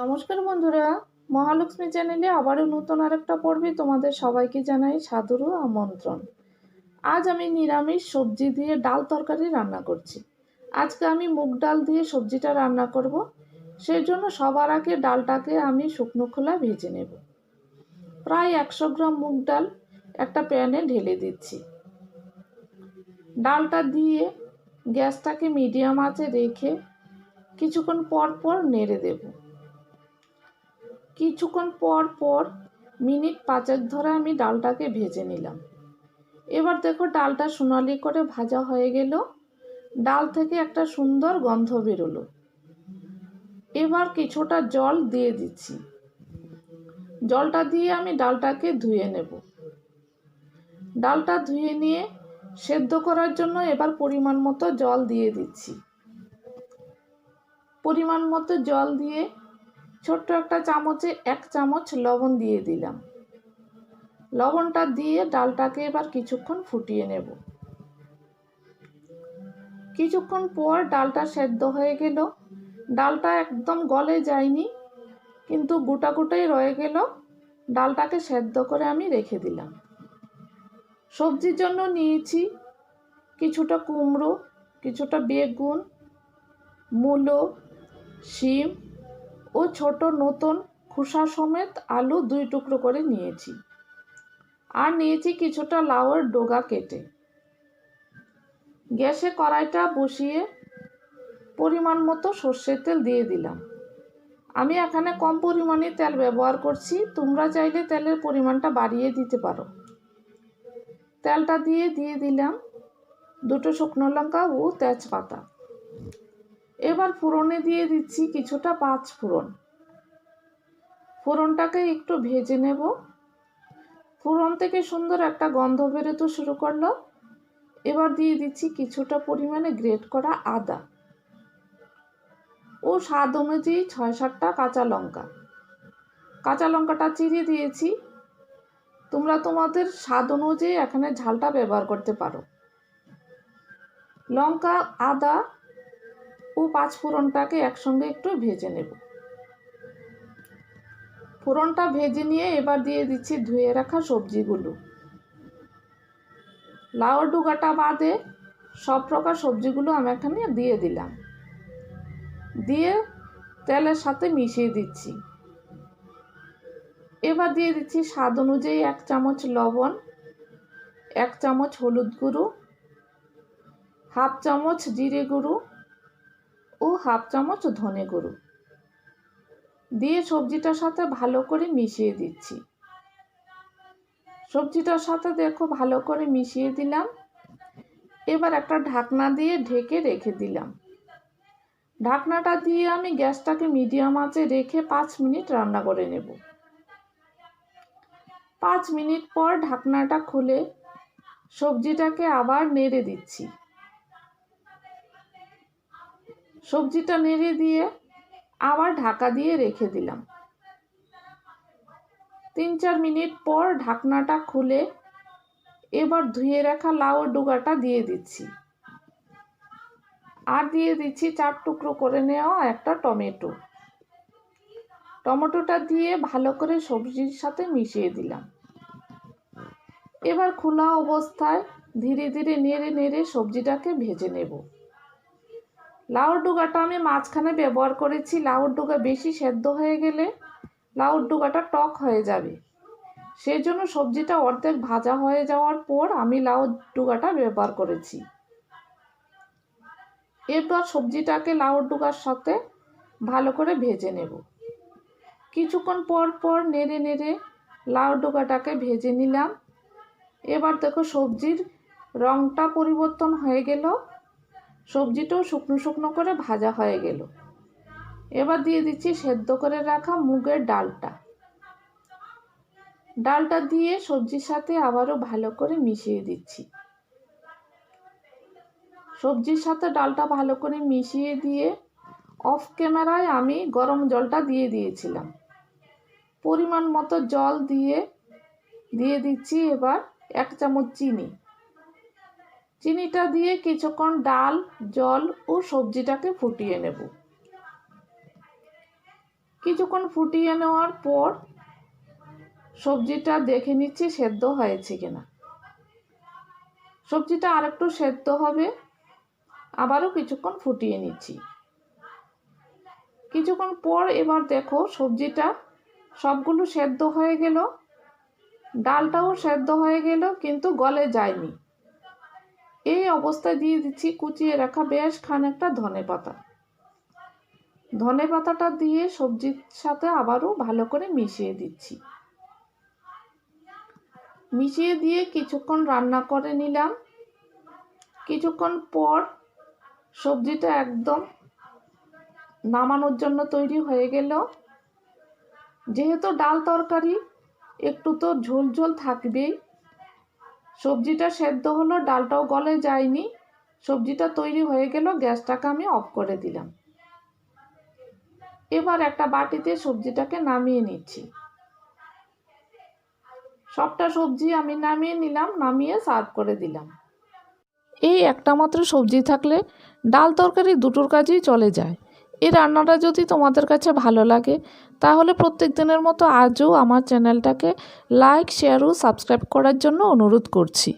নমস্কার বন্ধুরা, মহালক্ষ্মী চ্যানেলে আবারও নতুন আরেকটা পর্বে তোমাদের সবাইকে জানাই সাদর আমন্ত্রণ। আজ আমি নিরামিষ সবজি দিয়ে ডাল তরকারি রান্না করছি। আজকে আমি মুগ ডাল দিয়ে সবজিটা রান্না করব। সেই জন্য সবার আগে ডালটাকে আমি শুকনো খোলা ভেজে নেব। প্রায় একশো গ্রাম মুগ ডাল একটা প্যানে ঢেলে দিচ্ছি। ডালটা দিয়ে গ্যাসটাকে মিডিয়াম আঁচে রেখে কিছুক্ষণ পর পর নেড়ে দেবো। কিছুক্ষণ পর পর মিনিট পাঁচেক ধরে আমি ডালটাকে ভেজে নিলাম। এবার দেখো ডালটা সোনালি করে ভাজা হয়ে গেল। ডাল থেকে একটা সুন্দর গন্ধ বেরোলো। এবার কিছুটা জল দিয়ে দিচ্ছি। জলটা দিয়ে আমি ডালটাকে ধুয়ে নেব। ডালটা ধুয়ে নিয়ে সেদ্ধ করার জন্য এবার পরিমাণ মতো জল দিয়ে দিচ্ছি। পরিমাণ মতো জল দিয়ে ছোট্ট একটা চামচে এক চামচ লবণ দিয়ে দিলাম। লবণটা দিয়ে ডালটাকে এবার কিছুক্ষণ ফুটিয়ে নেব। কিছুক্ষণ পর ডালটা সেদ্ধ হয়ে গেল। ডালটা একদম গলে যায়নি, কিন্তু গোটা গোটাই রয়ে গেল। ডালটাকে সেদ্ধ করে আমি রেখে দিলাম। সবজির জন্য নিয়েছি কিছুটা কুমড়ো, কিছুটা বেগুন, মূলো, শিম ও ছোট নতুন খোসা সমেত আলু দুই টুকরো করে নিয়েছি। আর নিয়েছি কিছুটা লাউয়ের ডোগা কেটে। গ্যাসে কড়াইটা বসিয়ে পরিমাণ মতো সর্ষের তেল দিয়ে দিলাম। আমি এখানে কম পরিমাণে তেল ব্যবহার করছি, তোমরা চাইলে তেলের পরিমাণটা বাড়িয়ে দিতে পারো। তেলটা দিয়ে দিয়ে দিলাম দুটো শুকনো লঙ্কা ও তেজপাতা। এবার ফোড়নে দিয়ে দিচ্ছি কিছুটা পাঁচ ফোড়ন। ফোড়নটাকে একটু ভেজে নেব। ফোড়ন থেকে সুন্দর একটা গন্ধ বেরোতে শুরু করল। এবার দিয়ে দিচ্ছি কিছুটা পরিমাণে গ্রেট করা আদা। ও স্বাদ অনুযায়ী ছয় সাতটা কাঁচা লঙ্কা। কাঁচা লঙ্কাটা চিরিয়ে দিয়েছি। তোমরা তোমাদের স্বাদ অনুযায়ী এখানে ঝালটা ব্যবহার করতে পারো। লঙ্কা, আদা ও পাঁচ ফোড়নটাকে একসঙ্গে একটু ভেজে নেব। ফোড়নটা ভেজে নিয়ে এবার দিয়ে দিচ্ছি ধুয়ে রাখা সবজিগুলো। লাউ ডুগাটা বাদে সব প্রকার সবজিগুলো আমি এখানে দিয়ে দিলাম। দিয়ে তেলের সাথে মিশিয়ে দিচ্ছি। এবার দিয়ে দিচ্ছি স্বাদ অনুযায়ী এক চামচ লবণ, এক চামচ হলুদ গুঁড়ো, হাফ চামচ জিরে গুঁড়ো ও হাফ চামচ ধনে গুঁড়ো। দিয়ে সবজিটার সাথে ভালো করে মিশিয়ে দিচ্ছি। সবজিটার সাথে দেখো ভালো করে মিশিয়ে দিলাম। এবার একটা ঢাকনা দিয়ে ঢেকে রেখে দিলাম। ঢাকনাটা দিয়ে আমি গ্যাসটাকে মিডিয়াম আঁচে রেখে পাঁচ মিনিট রান্না করে নেব। পাঁচ মিনিট পর ঢাকনাটা খুলে সবজিটাকে আবার নেড়ে দিচ্ছি। সবজিটা নেড়ে দিয়ে আবার ঢাকা দিয়ে রেখে দিলাম। তিন চার মিনিট পর ঢাকনাটা খুলে এবার ধুয়ে রাখা লাউ ডুগাটা দিয়ে দিচ্ছি। আর দিয়ে দিচ্ছি চার টুকরো করে নেওয়া একটা টমেটো। টমেটোটা দিয়ে ভালো করে সবজির সাথে মিশিয়ে দিলাম। এবার খোলা অবস্থায় ধীরে ধীরে নেড়ে নেড়ে সবজিটাকে ভেজে নেব। লাউর ডুগাটা আমি মাঝখানে ব্যবহার করেছি। লাউর ডুগা বেশি সেদ্ধ হয়ে গেলে লাউর ডুগাটা টক হয়ে যাবে। সেই জন্য সবজিটা অর্ধেক ভাজা হয়ে যাওয়ার পর আমি লাউ ডুগাটা ব্যবহার করেছি। এরপর সবজিটাকে লাউর ডুগার সাথে ভালো করে ভেজে নেব। কিছুক্ষণ পর পর নেড়ে নেড়ে লাউ ডুগাটাকে ভেজে নিলাম। এবার দেখো সবজির রঙটা পরিবর্তন হয়ে গেল। সবজিটাও শুকনো শুকনো করে ভাজা হয়ে গেল। এবার দিয়ে দিচ্ছি সেদ্ধ করে রাখা মুগের ডালটা। ডালটা দিয়ে সবজির সাথে আবারও ভালো করে মিশিয়ে দিচ্ছি। সবজির সাথে ডালটা ভালো করে মিশিয়ে দিয়ে অফ ক্যামেরায় আমি গরম জলটা দিয়ে দিয়েছিলাম। পরিমাণ মতো জল দিয়ে দিয়ে দিচ্ছি এবার এক চামচ চিনি। চিনিটা দিয়ে কিছুক্ষণ ডাল, জল ও সবজিটাকে ফুটিয়ে নেব। কিছুক্ষণ ফুটিয়ে নেওয়ার পর সবজিটা দেখে নিচ্ছি সেদ্ধ হয়েছে কিনা। সবজিটা আরেকটু সেদ্ধ হবে, আবারও কিছুক্ষণ ফুটিয়ে নিচ্ছি। কিছুক্ষণ পর এবার দেখো সবজিটা সবগুলো সেদ্ধ হয়ে গেল। ডালটাও সেদ্ধ হয়ে গেল, কিন্তু গলে যায়নি। এই অবস্থায় দিয়ে দিচ্ছি, কুচিয়ে রাখা বেশ খানিকটা ধনে পাতা। ধনে পাতাটা দিয়ে সবজির সাথে আবারও ভালো করে মিশিয়ে দিচ্ছি। মিশিয়ে দিয়ে কিছুক্ষণ রান্না করে নিলাম। কিছুক্ষণ পর সবজিটা একদম নামানোর জন্য তৈরি হয়ে গেল। যেহেতু ডাল তরকারি, একটু তো ঝোল ঝোল থাকবেই। সবজিটা সেদ্ধ হলো, ডালটাও গলে যায়নি। সবজিটা তৈরি হয়ে গেল, গ্যাসটাকে আমি অফ করে দিলাম। এবার একটা বাটিতে সবজিটাকে নামিয়ে নিচ্ছি। সবটা সবজি আমি নামিয়ে নিলাম, নামিয়ে সার্ভ করে দিলাম। এই একটা মাত্র সবজি থাকলে ডাল তরকারি দুটোর কাজেই চলে যায়। এই রান্নাটা যদি তোমাদের কাছে ভালো লাগে, তাহলে প্রত্যেক দিনের মতো আজও আমার চ্যানেলটাকে লাইক শেয়ার ও সাবস্ক্রাইব করার জন্য অনুরোধ করছি।